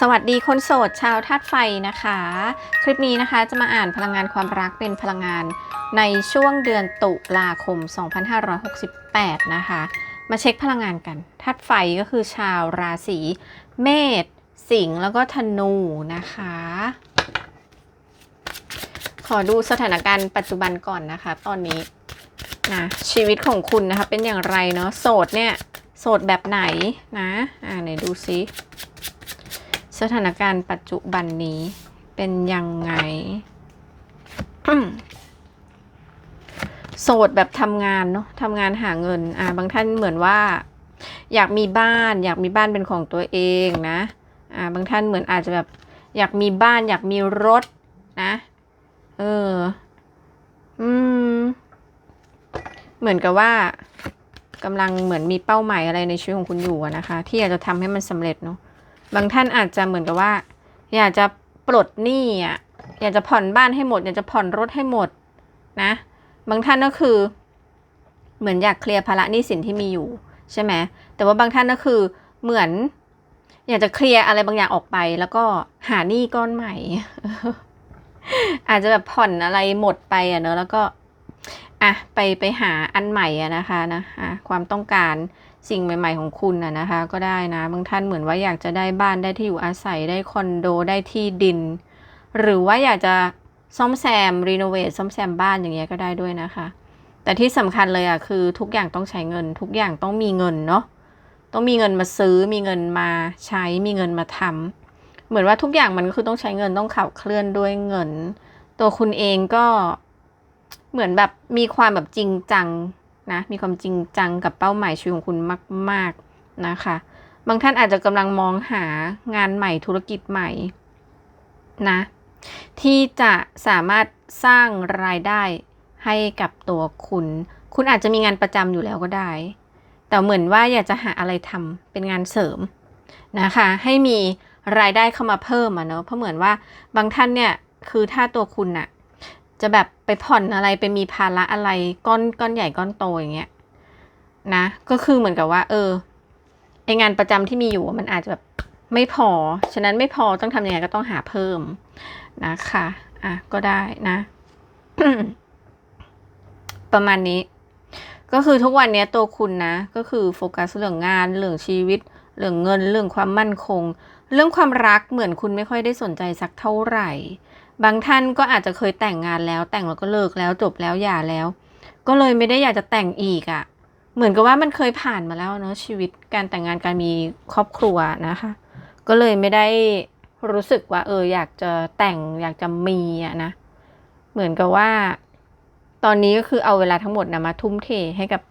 สวัสดีคนโสดชาวธาตุไฟนะคะ คลิปนี้นะคะจะมาอ่านพลังงานความรักเป็นพลังงานในช่วงเดือนตุลาคม 2568 นะคะ มาเช็คพลังงานกันธาตุไฟก็คือชาวราศีเมษสิงห์แล้วก็ธนูนะคะ ขอดูสถานการณ์ปัจจุบันก่อนนะคะ ตอนนี้นะชีวิตของคุณนะคะเป็นอย่างไรเนาะโสดเนี่ยโสดแบบไหนนะอ่าไหนดูซิ สถานการณ์ปัจจุบันนี้เป็นยังไง โสดแบบทำงานเนาะทำงานหาเงิน อ่า บางท่านเหมือนว่า อยากมีบ้าน อยากมีบ้านเป็นของตัวเองนะ อ่า บางท่านเหมือนอาจจะแบบ อยากมีบ้าน อยากมีรถนะ เออ อืม เหมือนกับว่ากำลังเหมือนมีเป้าหมายอะไรในชีวิตของคุณอยู่นะคะ ที่อยากจะทำให้มันสำเร็จเนาะ บางท่านอาจจะเหมือนกับว่า อยากจะปลดหนี้อะอยากจะผ่อนบ้านให้หมด อยากจะผ่อนรถให้หมดนะ บางท่านก็คือ เหมือนอยากเคลียร์ภาระหนี้สินที่มีอยู่ใช่ไหมแต่ว่าบางท่านก็คือเหมือน อยากจะเคลียร์อะไรบางอย่างออกไป แล้วก็หาหนี้ก้อนใหม่ อาจจะแบบผ่อนอะไรหมดไปอะเนอะแล้วก็อะไปไปหาอันใหม่อะนะคะนะะความต้องการ สิ่งใหม่ ๆ ของคุณนะนะคะ ก็ได้นะบางท่านเหมือนว่าอยากจะได้บ้านได้ที่อยู่อาศัยได้คอนโดได้ที่ดิน หรือว่าอยากจะซ่อมแซมรีโนเวทซ่อมแซมบ้านอย่างเงี้ยก็ได้ด้วยนะคะ แต่ที่สำคัญเลยอะคือทุกอย่างต้องใช้เงิน ทุกอย่างต้องมีเงินเนาะต้องมีเงินมาซื้อมีเงินมาใช้มีเงินมาทำเหมือนว่าทุกอย่างมันก็คือต้องใช้เงินต้องขับเคลื่อนด้วยเงิน ตัวคุณเองก็เหมือนแบบมีความแบบจริงจัง นะมีความจริงจังกับเป้าหมายชีวิตของคุณมาก ๆนะคะ บางท่านอาจจะกำลังมองหางานใหม่ธุรกิจใหม่นะที่จะสามารถสร้างรายได้ให้กับตัวคุณ คุณอาจจะมีงานประจำอยู่แล้วก็ได้ แต่เหมือนว่าอยากจะหาอะไรทำเป็นงานเสริมนะคะ ให้มีรายได้เข้ามาเพิ่มอะเนาะเพราะเหมือนว่าบางท่านเนี่ยคือถ้าตัวคุณอะ จะแบบไปผ่อนอะไรไปมีภาระอะไรก้อนก้อนใหญ่ก้อนโตอย่างเงี้ยนะ ก็คือเหมือนกับว่า เออไองานประจำที่มีอยู่มันอาจจะแบบไม่พอ ฉะนั้นไม่พอต้องทำยังไงก็ต้องหาเพิ่มนะคะอะก็ได้นะ ประมาณนี้ ก็คือทุกวันนี้ตัวคุณนะ ก็คือโฟกัสเรื่องงานเรื่องชีวิต เรื่องเงินเรื่องความมั่นคง เรื่องความรักเหมือนคุณไม่ค่อยได้สนใจสักเท่าไหร่ บางท่านก็อาจจะเคยแต่งงานแล้ว แต่งแล้วก็เลิกแล้วจบแล้วหย่าแล้ว ก็เลยไม่ได้อยากจะแต่งอีกอะ่ะ เหมือนกับว่ามันเคยผ่านมาแล้วเนาะชีวิตการแต่งงานการมีครอบครัวนะคะ ก็เลยไม่ได้รู้สึกว่า เอออยากจะแต่งอยากจะมีอะนะ เหมือนกับว่า ตอนนี้ก็คือเอาเวลาทั้งหมดนะมาทุ่มเทให้กับ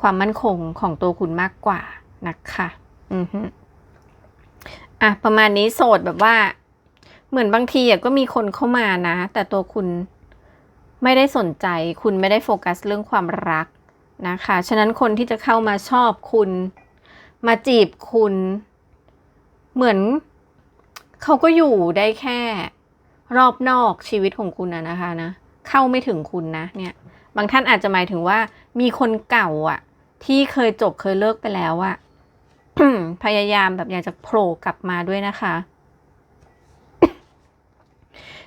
ความมั่นคงของตัวคุณมากกว่านะคะ อือฮึ อะประมาณนี้โสดแบบว่า เหมือนบางทีอะก็มีคนเข้ามานะ แต่ตัวคุณไม่ได้สนใจ คุณไม่ได้โฟกัสเรื่องความรักนะคะ ฉะนั้นคนที่จะเข้ามาชอบคุณ มาจีบคุณ เหมือนเขาก็อยู่ได้แค่ รอบนอกชีวิตของคุณนะนะคะนะ เข้าไม่ถึงคุณนะเนี่ย บางท่านอาจจะหมายถึงว่ามีคนเก่าอะที่เคยจบเคยเลิกไปแล้วอะ พยายามแบบอยากจะโผล่กลับมาด้วยนะคะ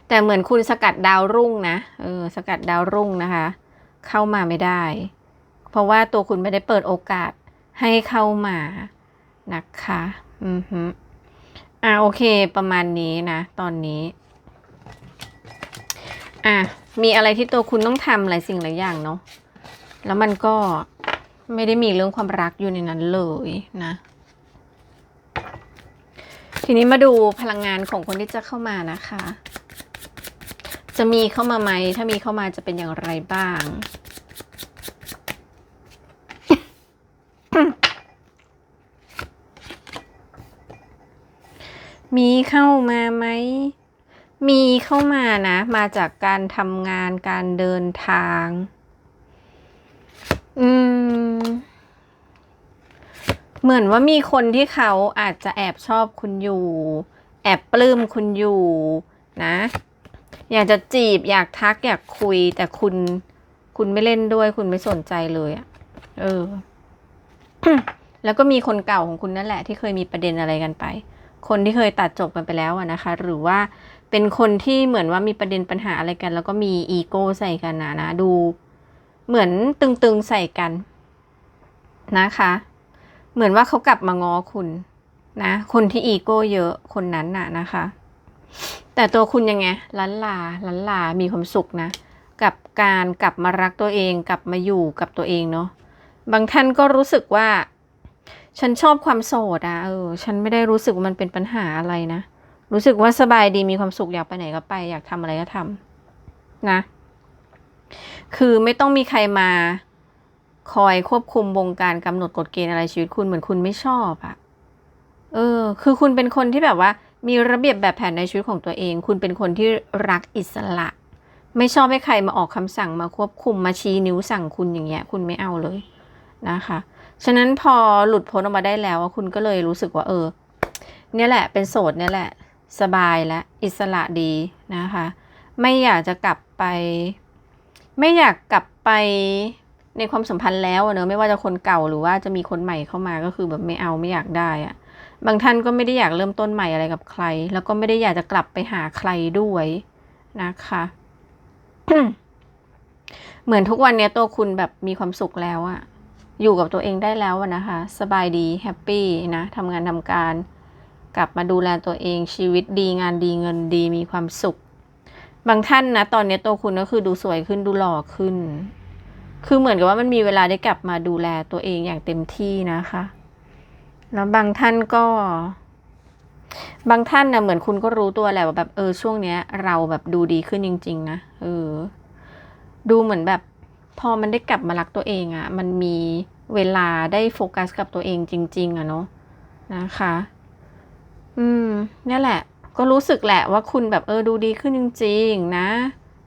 แต่เหมือนคุณสกัดดาวรุ่งนะเออสกัดดาวรุ่งนะคะ เข้ามาไม่ได้ เพราะว่าตัวคุณไม่ได้เปิดโอกาสให้เข้ามานะคะอือฮึอ่าโอเคประมาณนี้นะตอนนี้ อะมีอะไรที่ตัวคุณต้องทำหลายสิ่งหลายอย่างเนาะแล้วมันก็ไม่ได้มีเรื่องความรักอยู่ในนั้นเลยนะ ทีนี้มาดูพลังงานของคนที่จะเข้ามานะคะ จะมีเข้ามาไหม ถ้ามีเข้ามาจะเป็นอย่างไรบ้าง มีเข้ามาไหม มีเข้ามานะ มาจากการทำงานการเดินทาง อืม เหมือนว่ามีคนที่เขาอาจจะแอบชอบคุณอยู่ แอบปลื้มคุณอยู่นะ อยากจะจีบ อยากทักอยากคุย แต่คุณคุณไม่เล่นด้วย คุณไม่สนใจเลยอะเออ แล้วก็มีคนเก่าของคุณนั่นแหละ ที่เคยมีประเด็นอะไรกันไป คนที่เคยตัดจบกันไปแล้วอะนะคะ หรือว่าเป็นคนที่เหมือนว่ามีประเด็นปัญหาอะไรกัน แล้วก็มีอีโก้ใส่กันนะนะ ดู เหมือนตึงๆใส่กันนะคะ เหมือนว่าเขากลับมาง้อคุณนะคนที่อีโก้เยอะคนนั้นน่ะนะคะ แต่ตัวคุณยังไงลันลาลันลามีความสุขนะ กับการกลับมารักตัวเอง กลับมาอยู่กับตัวเองเนาะบางท่านก็รู้สึกว่า ฉันชอบความโสดอะเออ ฉันไม่ได้รู้สึกว่ามันเป็นปัญหาอะไรนะรู้สึกว่าสบายดีมีความสุขอยากไปไหนก็ไป อยากทำอะไรก็ทำนะ คือไม่ต้องมีใครมา คอยควบคุมวงการกำหนดกฎเกณฑ์อะไรชีวิตคุณเหมือนคุณไม่ชอบอะเออ คือคุณเป็นคนที่แบบว่า มีระเบียบแบบแผนในชีวิตของตัวเอง คุณเป็นคนที่รักอิสระ ไม่ชอบให้ใครมาออกคำสั่งมาควบคุมมาชี้นิ้วสั่งคุณอย่างเงี้ย คุณไม่เอาเลยนะคะ ฉะนั้นพอหลุดพ้นออกมาได้แล้วคุณก็เลยรู้สึกว่า เออ เนี่ยแหละ เป็นโสดเนี่ยแหละ สบายและอิสระดีนะคะ ไม่อยากจะกลับไป ไม่อยากกลับไป ในความสัมพันธ์แล้วเนอะไม่ว่าจะคนเก่าหรือว่าจะมีคนใหม่เข้ามาก็คือแบบไม่เอาไม่อยากได้อะบางท่านก็ไม่ได้อยากเริ่มต้นใหม่อะไรกับใคร แล้วก็ไม่ได้อยากจะกลับไปหาใครด้วยนะคะเหมือนทุกวันนี้ตัวคุณแบบมีความสุขแล้วอะอยู่กับตัวเองได้แล้วนะคะ สบายดีแฮปปี้นะทำงานทำการ กลับมาดูแลตัวเองชีวิตดีงานดีเงินดีมีความสุข บางท่านนะ ตอนนี้ตัวคุณก็คือดูสวยขึ้นดูหล่อขึ้น คือเหมือนกับว่ามันมีเวลาได้กลับมาดูแลตัวเองอย่างเต็มที่นะคะ แล้วบางท่านก็ บางท่านนะเหมือนคุณก็รู้ตัวแหละว่าแบบเออช่วงเนี้ย เราแบบดูดีขึ้นจริง ๆ นะเออ ดูเหมือนแบบ พอมันได้กลับมารักตัวเองอะ่ะ มันมีเวลาได้โฟกัสกับตัวเองจริง ๆอะ่ะเนาะนะคะ อืมนี่แหละ ก็รู้สึกแหละว่าคุณแบบเออดูดีขึ้นจริง ๆ นะ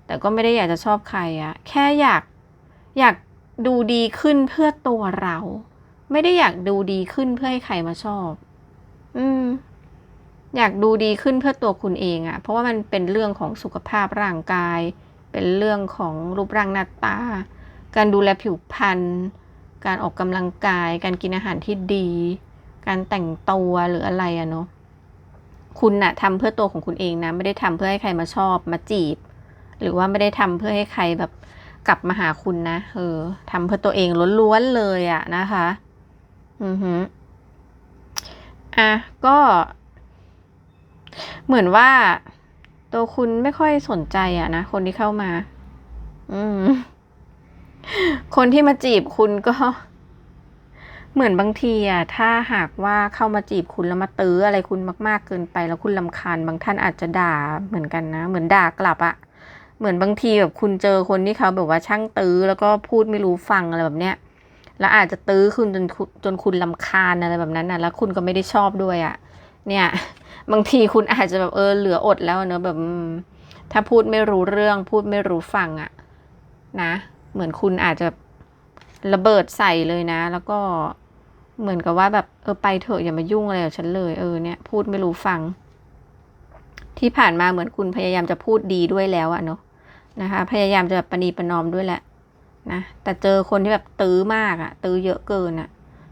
แต่ก็ไม่ได้อยากจะชอบใครอะแค่อยาก อยากดูดีขึ้นเพื่อตัวเรา ไม่ได้อยากดูดีขึ้นเพื่อให้ใครมาชอบ อืม อยากดูดีขึ้นเพื่อตัวคุณเองอะเพราะว่ามันเป็นเรื่องของสุขภาพร่างกาย เป็นเรื่องของรูปร่างหน้าตา การดูแลผิวพรรณการออกกำลังกาย การกินอาหารที่ดี การแต่งตัวหรืออะไรอะเนาะคุณน่ะทำเพื่อตัวของคุณเองนะ ไม่ได้ทำเพื่อให้ใครมาชอบมาจีบ หรือว่าไม่ได้ทำเพื่อให้ใครแบบ กลับมาหาคุณนะเออทำเพื่อตัวเองล้วนๆเลยอะนะคะ อือฮึอะก็ เหมือนว่า ตัวคุณไม่ค่อยสนใจอะนะคนที่เข้ามา อืมคนที่มาจีบคุณก็ เหมือนบางทีอะถ้าหากว่าเข้ามาจีบคุณแล้วมาตื้ออะไรคุณมาก ๆ เกินไป แล้วคุณลำคาญบางท่านอาจจะด่าเหมือนกันนะ เหมือนด่ากลับอะ เหมือนบางทีแบบคุณเจอคนที่เขาแบบว่าช่างตื้อแล้วก็พูดไม่รู้ฟังอะไรแบบเนี้ย แล้วอาจจะตื้อคุณจนจนคุณลำคาญอะไรแบบนั้นนะแล้วคุณก็ไม่ได้ชอบด้วยอะเนี่ย บางทีคุณอาจจะแบบเออเหลืออดแล้วเนอะแบบ ถ้าพูดไม่รู้เรื่อง พูดไม่รู้ฟังอะ นะ เหมือนคุณอาจจะระเบิดใส่เลยนะ แล้วก็เหมือนกับว่าแบบเออไปเถอะอย่ามายุ่งอะไรกับฉันเลยเออเนี่ยพูดไม่รู้ฟัง ที่ผ่านมาเหมือนคุณพยายามจะพูดดีด้วยแล้วอะเนาะ นะคะ พยายามจะแบบปณีประนอมด้วยแหละนะแต่เจอคนที่แบบตื้อมากอะตื้อเยอะเกินอะ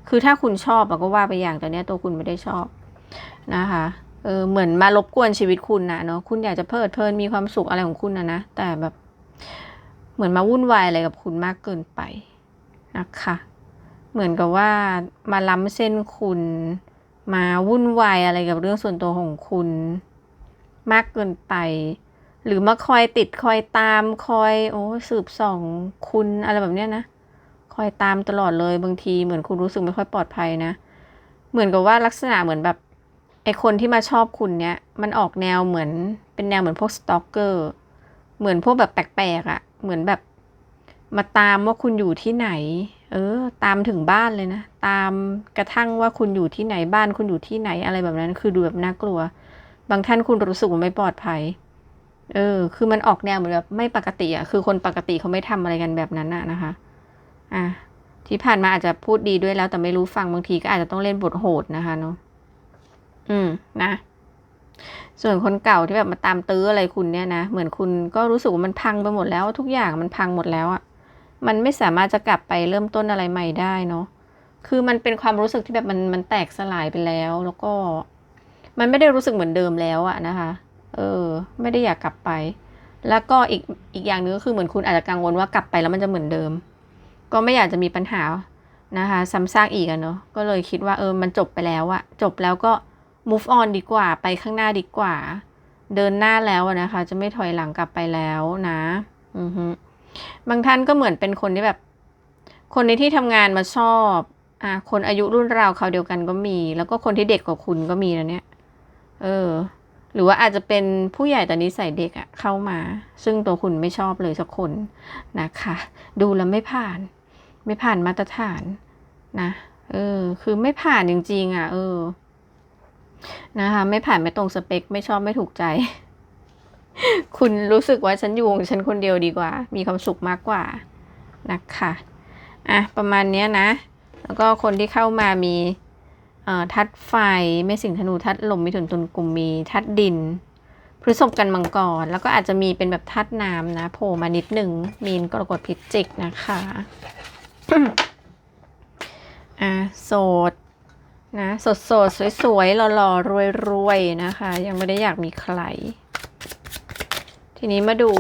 คือถ้าคุณชอบอะก็ว่าไปอย่างแต่เนี้ยตัวคุณไม่ได้ชอบนะคะเออเหมือนมารบกวนชีวิตคุณนะเนาะคุณอยากจะเพลิดเพลินมีความสุขอะไรของคุณนะนะแต่แบบเหมือนมาวุ่นวายอะไรกับคุณมากเกินไปนะคะ เหมือนกับว่ามาล้ำเส้นคุณ มาวุ่นวายอะไรกับเรื่องส่วนตัวของคุณ มากเกินไป หรือมาคอยติดคอยตามคอย โอ้สืบส่องคุณอะไรแบบเนี้ยนะ คอยตามตลอดเลยบางทีเหมือนคุณรู้สึกไม่ค่อยปลอดภัยนะ เหมือนกับว่าลักษณะเหมือนแบบไอคนที่มาชอบคุณเนี้ยมันออกแนวเหมือนเป็นแนวเหมือนพวกสตอกเกอร์เหมือนพวกแบบแปลกๆอะ่ะ เหมือนแบบมาตามว่าคุณอยู่ที่ไหน เออ ตามถึงบ้านเลยนะ ตามกระทั่งว่าคุณอยู่ที่ไหนบ้านคุณอยู่ที่ไหนอะไรแบบนั้น คือดูแบบน่ากลัว บางท่านคุณรู้สึกว่าไม่ปลอดภัย เออ คือมันออกแนวเหมือนแบบไม่ปกติอะ่ะ คือคนปกติเขาไม่ทำอะไรกันแบบนั้นอะนะคะ อะ ที่ผ่านมาอาจจะพูดดีด้วยแล้วแต่ไม่รู้ฟังบางทีก็อาจจะต้องเล่นบทโหดนะคะเนาะ อืม นะ ส่วนคนเก่าที่แบบมาตามตื้ออะไรคุณเนี่ยนะ เหมือนคุณก็รู้สึกว่ามันพังไปหมดแล้ว ทุกอย่างมันพังหมดแล้วอะ่ะ มันไม่สามารถจะกลับไปเริ่มต้นอะไรใหม่ได้เนาะ คือมันเป็นความรู้สึกที่แบบมันมันแตกสลายไปแล้ว แล้วก็ มันไม่ได้รู้สึกเหมือนเดิมแล้วอะนะคะ เออ ไม่ได้อยากกลับไป แล้วก็อีกอีกอย่างหนึงก็คือเหมือนคุณอาจจะกังวลว่ากลับไปแล้วมันจะเหมือนเดิม ก็ไม่อยากจะมีปัญหานะคะซ้ำซากอีกอะเนาะก็เลยคิดว่าเออมันจบไปแล้วอะจบแล้วก็ move on ดีกว่าไปข้างหน้าดีกว่า เดินหน้าแล้วนะคะ จะไม่ถอยหลังกลับไปแล้วนะอือฮึบางท่านก็เหมือนเป็นคนที่แบบ คนในที่ทำงานมาชอบอะคนอายุรุ่นราวเขาเดียวกันก็มี แล้วก็คนที่เด็กกว่าคุณก็มีนะเนี่ย เออ รือว่าอาจจะเป็นผู้ใหญ่แต่นิสัยเด็กอะเข้ามา ซึ่งตัวคุณไม่ชอบเลยสักคนนะคะ ดูแล้วไม่ผ่าน ไม่ผ่านมาตรฐานนะเออ คือไม่ผ่านจริงๆอะเออ นะคะ ไม่ผ่านไม่ตรงสเปค ไม่ชอบไม่ถูกใจ คุณรู้สึกว่าฉันอยู่ของฉันคนเดียวดีกว่า มีความสุขมากกว่านะคะอะประมาณเนี้ยนะ แล้วก็คนที่เข้ามามี ทัดไฟไม่สิงธนูทัดลมมิถุนตุลกลุ่มมีทัดดินพฤษภกันมังกร แล้วก็อาจจะมีเป็นแบบทัดน้ำนะโผล่มานิดหนึ่งมีนกรกฎพิจิกนะคะอะโสดนะสดสดสวยๆหล่อๆรวยๆนะคะ ยังไม่ได้อยากมีใคร ทีนี้มาดู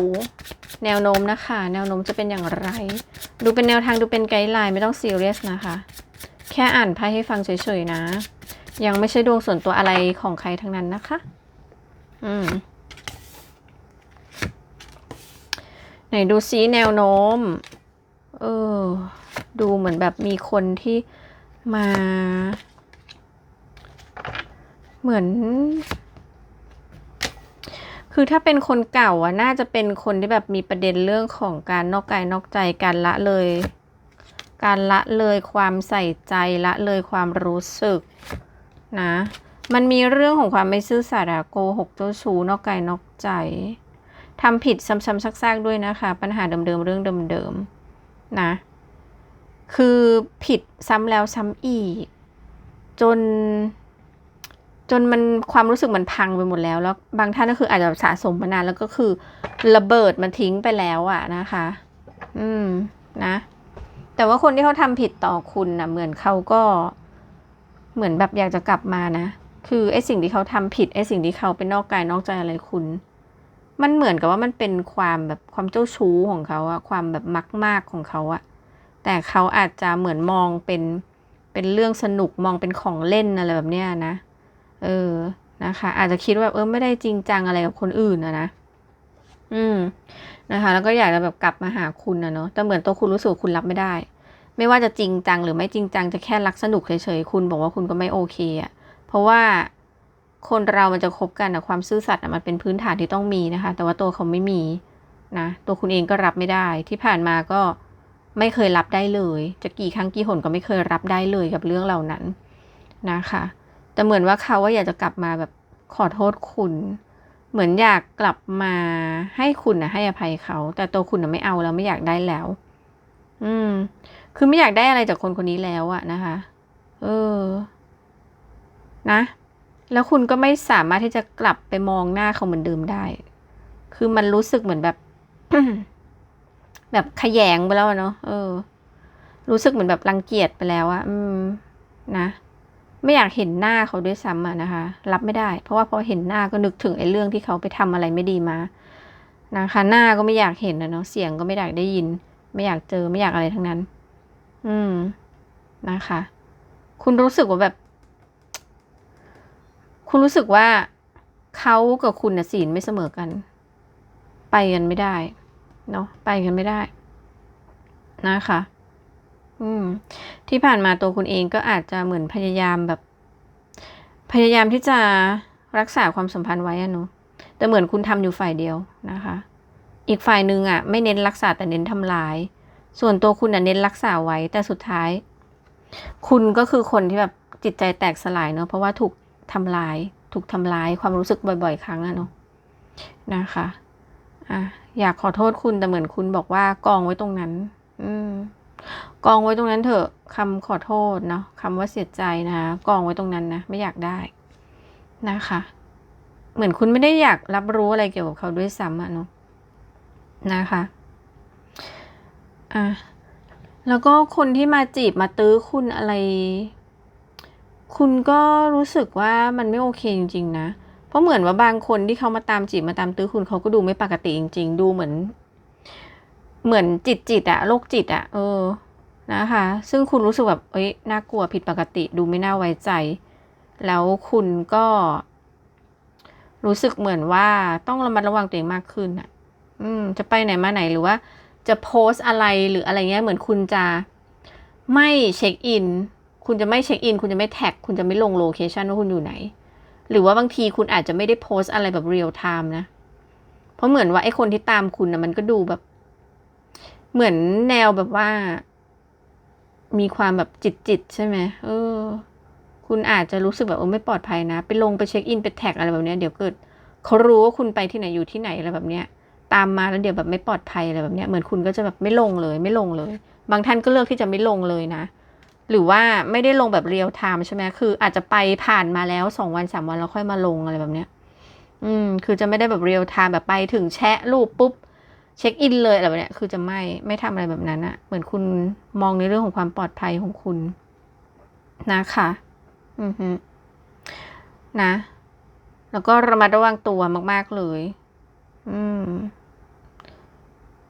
แนวโน้มนะคะ แนวโน้มจะเป็นอย่างไร ดูเป็นแนวทางดูเป็นไกด์ไลน์ไม่ต้องซีเรียสนะคะ แค่อ่านไพ่ให้ฟังเฉยๆนะ ยังไม่ใช่ดวงส่วนตัวอะไรของใครทั้งนั้นนะคะ อืมไหนดูซิแนวโน้ม เออ ดูเหมือนแบบมีคนที่มา เหมือน คือถ้าเป็นคนเก่าอะ น่าจะเป็นคนที่แบบมีประเด็นเรื่องของการนอกกายนอกใจการละเลย การละเลยความใส่ใจละเลยความรู้สึกนะ มันมีเรื่องของความไม่ซื่อสัตย์อะโกหกเจ้าชู้นอกกายนอกใจทำผิดซ้ำๆซากๆด้วยนะคะ ปัญหาเดิมๆเรื่องเดิมๆนะ คือผิดซ้ำแล้วซ้ำอีก จน จนมันความรู้สึกมันพังไปหมดแล้ว แล้วบางท่านก็คืออาจจะสะสมมานานแล้วก็คือ ระเบิดมันทิ้งไปแล้วอะนะคะ อืมนะ แต่ว่าคนที่เขาทำผิดต่อคุณนะเหมือนเขาก็เหมือนแบบอยากจะกลับมานะ คือไอ้สิ่งที่เขาทำผิดไอ้สิ่งที่เขาเป็นนอกกายนอกใจอะไรคุณ มันเหมือนกับว่ามันเป็นความแบบความเจ้าชู้ของเขาอะความแบบมักมากของเขาอะแต่เขาอาจจะเหมือนมองเป็นเป็นเรื่องสนุกมองเป็นของเล่นอะไรแบบเนี้ยนะ เออนะคะ อาจจะคิดว่าเออไม่ได้จริงจังอะไรกับคนอื่นอะนะ อืมนะคะ แล้วก็อยากจะแบบกลับมาหาคุณนะเนาะแต่เหมือนตัวคุณรู้สึกคุณรับไม่ได้ ไม่ว่าจะจริงจังหรือไม่จริงจังจะแค่รักสนุกเฉยๆคุณบอกว่าคุณก็ไม่โอเคอะเพราะว่าคนเรามันจะคบกันอะความซื่อสัตย์มันเป็นพื้นฐานที่ต้องมีนะคะ แต่ว่าตัวเขาไม่มีนะตัวคุณเองก็รับไม่ได้ ที่ผ่านมาก็ไม่เคยรับได้เลย จะกี่ครั้งกี่หนก็ไม่เคยรับได้เลยกับเรื่องเหล่านั้นนะคะ แต่เหมือนว่าเขาว่าอยากจะกลับมาแบบขอโทษคุณ เหมือนอยากกลับมาให้คุณนะให้อภัยเขา แต่ตัวคุณนะไม่เอาแล้วไม่อยากได้แล้ว อืม คือไม่อยากได้อะไรจากคนคนนี้แล้วอะนะคะ เออ นะ แล้วคุณก็ไม่สามารถที่จะกลับไปมองหน้าเขาเหมือนเดิมได้ คือมันรู้สึกเหมือนแบบ แบบขยงไปแล้วเนาะ เออ รู้สึกเหมือนแบบรังเกียจไปแล้วอะอืม นะ ไม่อยากเห็นหน้าเขาด้วยซ้ำนะคะ รับไม่ได้ เพราะว่าพอเห็นหน้าก็นึกถึงไอ้เรื่องที่เขาไปทำอะไรไม่ดีมานะคะหน้าก็ไม่อยากเห็นนะเนาะเสียงก็ไม่อยากได้ยิน ไม่อยากเจอไม่อยากอะไรทั้งนั้น อืมนะคะ คุณรู้สึกว่าแบบ คุณรู้สึกว่าเขากับคุณน่ะศีลไม่เสมอกัน ไปกันไม่ได้ เนาะไปกันไม่ได้ นะคะ อืม ที่ผ่านมาตัวคุณเองก็อาจจะเหมือนพยายามแบบ พยายามที่จะรักษาความสัมพันธ์ไว้อะเนาะแต่เหมือนคุณทำอยู่ฝ่ายเดียวนะคะ อีกฝ่ายหนึ่งอะไม่เน้นรักษาแต่เน้นทำลาย ส่วนตัวคุณอะเน้นรักษาไว้แต่สุดท้าย คุณก็คือคนที่แบบจิตใจแตกสลายเนาะเพราะว่าถูกทำลาย ถูกทำลายความรู้สึกบ่อย ๆ ครั้งอะเนาะนะคะอะอยากขอโทษคุณแต่เหมือนคุณบอกว่ากองไว้ตรงนั้น อืม กองไว้ตรงนั้นเถอะคำขอโทษเนาะคำว่าเสียใจนะคะกองไว้ตรงนั้นนะไม่อยากได้นะคะ เหมือนคุณไม่ได้อยากรับรู้อะไรเกี่ยวกับเขาด้วยซ้ำอะเนาะนะคะอะแล้วก็คนที่มาจีบมาตื้อคุณอะไร คุณก็รู้สึกว่ามันไม่โอเคจริง ๆ นะ เพราะเหมือนว่าบางคนที่เขามาตามจีบมาตามตื้อคุณเขาก็ดูไม่ปกติจริง ๆ ดูเหมือน เหมือนจิตจิตอะโรคจิตอะเออนะคะ ซึ่งคุณรู้สึกแบบเอ้ยน่ากลัวผิดปกติดูไม่น่าไว้ใจ แล้วคุณก็ รู้สึกเหมือนว่าต้องระมัดระวังตัวเองมากขึ้นอะอืม จะไปไหนมาไหนหรือว่า จะโพสต์อะไรหรืออะไรเงี้ยเหมือนคุณจะไม่เช็คอินคุณจะไม่เช็คอิน คุณจะไม่แท็ก คุณจะไม่ลงโลเคชันว่าคุณอยู่ไหน หรือว่าบางทีคุณอาจจะไม่ได้โพสต์อะไรแบบเรียลไทม์นะ เพราะเหมือนว่าไอ้คนที่ตามคุณนะมันก็ดูแบบ เหมือนแนวแบบว่า มีความแบบจิตจิตใช่ไหมเออ คุณอาจจะรู้สึกแบบเออไม่ปลอดภัยนะ ไปลงไปเช็คอินไปแท็กอะไรแบบเนี้ยเดี๋ยวเกิดเขารู้ว่าคุณไปที่ไหนอยู่ที่ไหนอะไรแบบเนี้ย ตามมาแล้วเดี๋ยวแบบไม่ปลอดภัยอะไรแบบเนี้ยเหมือนคุณก็จะแบบไม่ลงเลย ไม่ลงเลย บางท่านก็เลือกที่จะไม่ลงเลยนะ หรือว่าไม่ได้ลงแบบเรียลไทม์ใช่ไหมคือ อาจจะไปผ่านมาแล้วสองวันสามวันแล้วค่อยมาลงอะไรแบบเนี้ย อืม คือจะไม่ได้แบบเรียลไทม์แบบไปถึงแชะรูปปุ๊บ เช็คอินเลยอะไรแบบเนี้ยคือจะไม่ไม่ทำอะไรแบบนั้นอะเหมือนคุณมองในเรื่องของความปลอดภัยของคุณนะคะ อือฮึนะ แล้วก็ระมัดระวังตัวมาก ๆ เลย อืม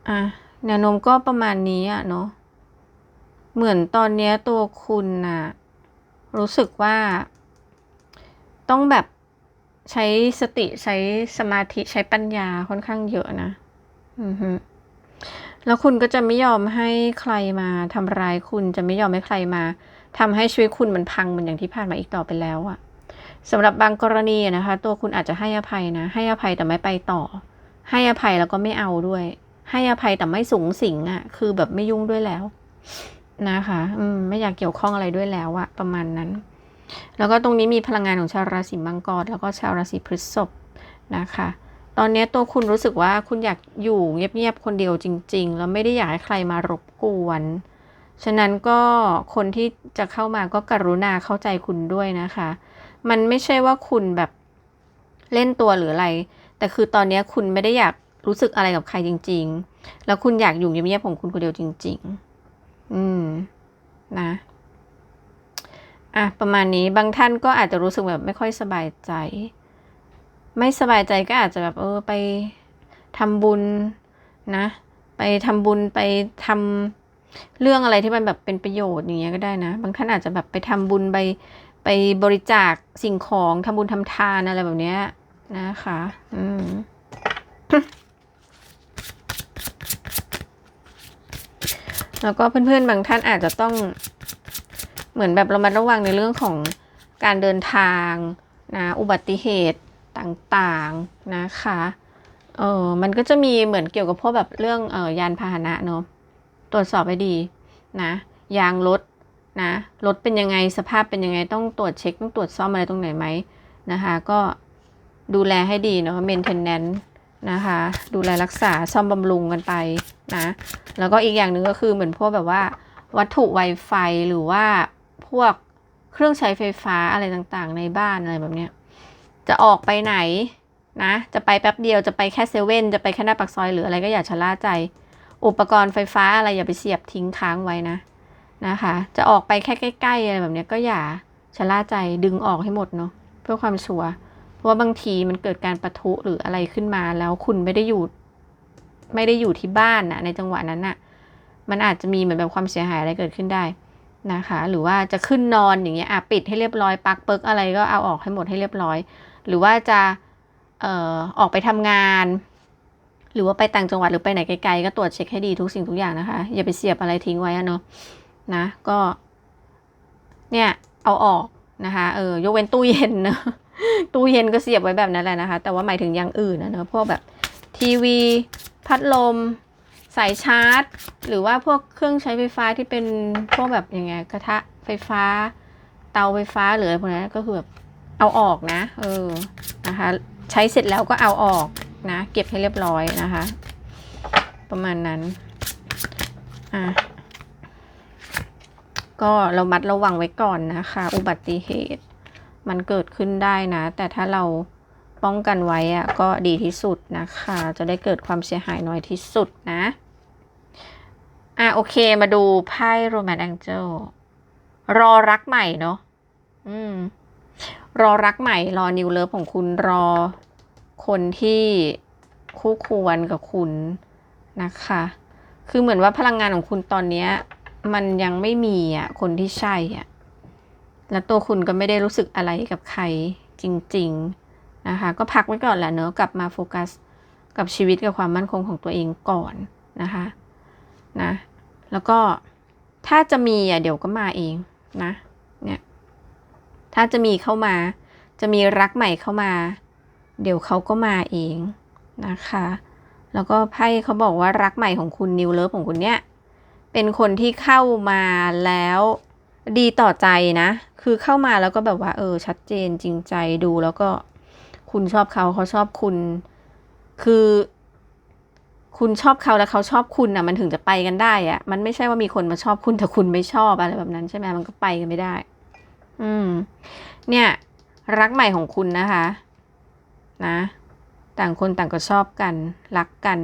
อะแนวโน้มก็ประมาณนี้อะเนาะ เหมือนตอนเนี้ยตัวคุณน่ะ รู้สึกว่า ต้องแบบใช้สติใช้สมาธิใช้ปัญญาค่อนข้างเยอะนะ แล้วคุณก็จะไม่ยอมให้ใครมาทำร้ายคุณจะไม่ยอมให้ใครมาทำให้ชีวิตคุณมันพังเหมือนอย่างที่ผ่านมาอีกต่อไปแล้วอะสำหรับบางกรณีนะคะ ตัวคุณอาจจะให้อภัยนะ ให้อภัยแต่ไม่ไปต่อ ให้อภัยแล้วก็ไม่เอาด้วย ให้อภัยแต่ไม่สูงสิงอะคือแบบไม่ยุ่งด้วยแล้วนะคะอืมไม่อยากเกี่ยวข้องอะไรด้วยแล้วอะประมาณนั้น แล้วก็ตรงนี้มีพลังงานของชาวราศีมังกรแล้วก็ชาวราศีพฤษภนะคะ ตอนนี้ตัวคุณรู้สึกว่าคุณอยากอยู่เงียบๆคนเดียวจริง ๆ แล้วไม่ได้อยากให้ใครมารบกวน ฉะนั้นก็คนที่จะเข้ามาก็กรุณาเข้าใจคุณด้วยนะคะ มันไม่ใช่ว่าคุณแบบเล่นตัวหรืออะไร แต่คือตอนนี้คุณไม่ได้อยากรู้สึกอะไรกับใครจริง ๆ แล้วคุณอยากอยู่เงียบๆของคุณคนเดียวจริง ๆ อืม นะอะประมาณนี้บางท่านก็อาจจะรู้สึกแบบไม่ค่อยสบายใจ ไม่สบายใจก็อาจจะแบบเออไปทำบุญนะ ไปทำบุญไปทำเรื่องอะไรที่มันแบบเป็นประโยชน์อย่างเงี้ยก็ได้นะ บางท่านอาจจะแบบไปทำบุญไปไปบริจาคสิ่งของทำบุญทำทานอะไรแบบเนี้ยนะคะ อืมแล้วก็เพื่อนๆบางท่านอาจจะต้องเหมือนแบบระมัดระวังในเรื่องของการเดินทางนะอุบัติเหตุ ต่างๆนะคะเออมันก็จะมีเหมือนเกี่ยวกับพวกแบบเรื่องเออยานพาหนะเนาะตรวจสอบให้ดีนะยางรถนะรถเป็นยังไงสภาพเป็นยังไงต้องตรวจเช็คต้องตรวจซ่อมอะไรตรงไหนไหมนะคะก็ดูแลให้ดีเนาะ maintenance นะคะดูแลรักษาซ่อมบำรุงกันไปนะแล้วก็อีกอย่างหนึ่งก็คือเหมือนพวกแบบว่า วัตถุไวไฟหรือว่าพวกเครื่องใช้ไฟฟ้าอะไรต่างๆ ในบ้านอะไรแบบเนี้ย จะออกไปไหนนะ จะไปแป๊บเดียวจะไปแค่เซเว่นจะไปแค่หน้าปากซอยหรืออะไรก็อย่าชะล่าใจ อุปกรณ์ไฟฟ้าอะไรอย่าไปเสียบทิ้งค้างไว้นะนะคะ จะออกไปแค่ใกล้ๆอะไรแบบเนี้ยก็อย่าชะล่าใจดึงออกให้หมดเนาะเพื่อความชัวร์เพราะว่าบางทีมันเกิดการประทุหรืออะไรขึ้นมาแล้วคุณไม่ได้อยู่ ไม่ได้อยู่ที่บ้านนะในจังหวะนั้นน่ะมันอาจจะมีเหมือนแบบความเสียหายอะไรเกิดขึ้นได้นะคะ หรือว่าจะขึ้นนอนอย่างเงี้ยอะปิดให้เรียบร้อยปักเปิกอะไรก็เอาออกให้หมดให้เรียบร้อย หรือว่าจะเอ่อออกไปทำงาน หรือว่าไปต่างจังหวัดหรือไปไหนไกลๆก็ตรวจเช็คให้ดีทุกสิ่งทุกอย่างนะคะ อย่าไปเสียบอะไรทิ้งไว้อะเนาะนะก็ เนี่ยเอาออกนะคะเออยกเว้นตู้เย็นเนอะตู้เย็นก็เสียบไว้แบบนั้นแหละนะคะ แต่ว่าหมายถึงอย่างอื่นนะเนอะพวกแบบทีวี พัดลมสายชาร์จ หรือว่าพวกเครื่องใช้ไฟฟ้าที่เป็นพวกแบบยังไงกระทะไฟฟ้า เตาไฟฟ้าหรืออะไรพวกนั้นก็คือแบบ เอาออกนะ เออ นะคะ ใช้เสร็จแล้วก็เอาออกนะ เก็บให้เรียบร้อยนะคะ ประมาณนั้น อะ ก็เรามัดระวังไว้ก่อนนะคะ อุบัติเหตุ มันเกิดขึ้นได้นะ แต่ถ้าเราป้องกันไว้อะก็ดีที่สุดนะคะ จะได้เกิดความเสียหายน้อยที่สุดนะ อะโอเคมาดูไพ่โรแมนต์แองเจลรอรักใหม่เนาะอืม รอรักใหม่ รอนิวเลิฟของคุณรอคนที่คู่ควรกับคุณนะคะ คือเหมือนว่าพลังงานของคุณตอนนี้มันยังไม่มีอะคนที่ใช่อะ แล้วตัวคุณก็ไม่ได้รู้สึกอะไรกับใครจริง ๆนะคะ ก็พักไว้ก่อนแหละเนอะกลับมาโฟกัสกับชีวิตกับความมั่นคงของตัวเองก่อนนะคะนะ แล้วก็ถ้าจะมีอะเดี๋ยวก็มาเองนะเนี่ย ถ้าจะมีเข้ามา จะมีรักใหม่เข้ามา เดี๋ยวเขาก็มาเองนะคะ แล้วก็ไพ่เขาบอกว่ารักใหม่ของคุณนิวเลิฟของคุณเนี่ยเป็นคนที่เข้ามาแล้วดีต่อใจนะ คือเข้ามาแล้วก็แบบว่า เออ ชัดเจนจริงใจดูแล้วก็คุณชอบเขาเขาชอบคุณ คือ คุณชอบเขาแล้วเขาชอบคุณอะ มันถึงจะไปกันได้อะมันไม่ใช่ว่ามีคนมาชอบคุณแต่คุณไม่ชอบอะไรแบบนั้นใช่ไหมมันก็ไปกันไม่ได้ อืม เนี่ย รักใหม่ของคุณนะคะ นะ ต่างคนต่างก็ชอบกัน รักกัน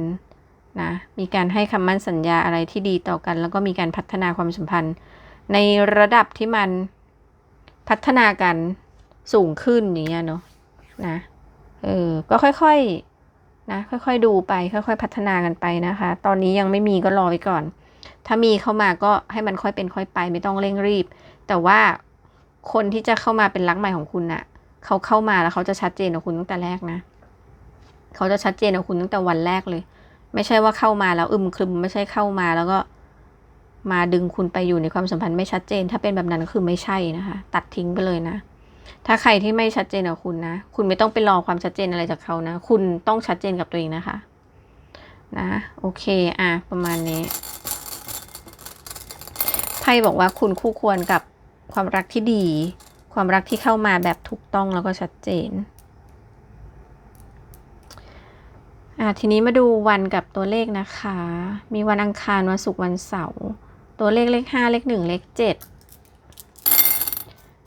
นะ มีการให้คำมั่นสัญญาอะไรที่ดีต่อกัน แล้วก็มีการพัฒนาความสัมพันธ์ ในระดับที่มันพัฒนากันสูงขึ้นอย่างเงี้ยเนาะนะ เออ ก็ค่อยๆ นะ ค่อยๆ ดูไป ค่อย ๆ พัฒนากันไปนะคะ ตอนนี้ยังไม่มีก็รอไว้ก่อน ถ้ามีเข้ามาก็ให้มันค่อยเป็นค่อยไป ไม่ต้องเร่งรีบ แต่ว่า คนที่จะเข้ามาเป็นรักใหม่ของคุณน่ะ เขาเข้ามาแล้วเขาจะชัดเจนกับคุณตั้งแต่แรกนะ เขาจะชัดเจนกับคุณตั้งแต่วันแรกเลย ไม่ใช่ว่าเข้ามาแล้วอึมครึมไม่ใช่เข้ามาแล้วก็มาดึงคุณไปอยู่ในความสัมพันธ์ไม่ชัดเจน ถ้าเป็นแบบนั้นก็คือไม่ใช่นะคะ ตัดทิ้งไปเลยนะ ถ้าใครที่ไม่ชัดเจนกับคุณนะ คุณไม่ต้องไปรอความชัดเจนอะไรจากเขานะ คุณต้องชัดเจนกับตัวเองนะคะ นะ โอเค อะ ประมาณนี้ ไพ่บอกว่าคุณคู่ควรกับ ความรักที่ดี ความรักที่เข้ามาแบบถูกต้องแล้วก็ชัดเจนอะทีนี้มาดูวันกับตัวเลขนะคะ มีวันอังคารวันศุกร์วันเสาร์ ตัวเลขเลขห้าเลขหนึ่งเลขเจ็ด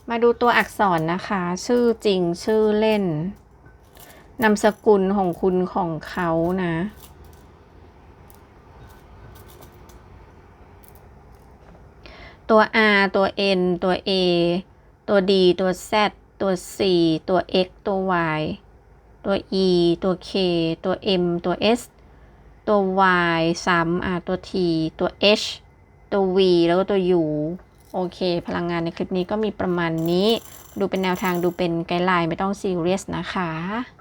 มาดูตัวอักษรนะคะ ชื่อจริงชื่อเล่น นามสกุลของคุณของเขานะ ตัว R ตัว N ตัว A ตัว D ตัว Z ตัว C ตัว X ตัว Y ตัว E ตัว K ตัว M ตัว S ตัว Y ซ้ำอะตัว T ตัว H ตัว V แล้วก็ตัว U โอเค พลังงานในคลิปนี้ก็มีประมาณนี้ ดูเป็นแนวทางดูเป็นไกด์ไลน์ไม่ต้องซีเรียสนะคะ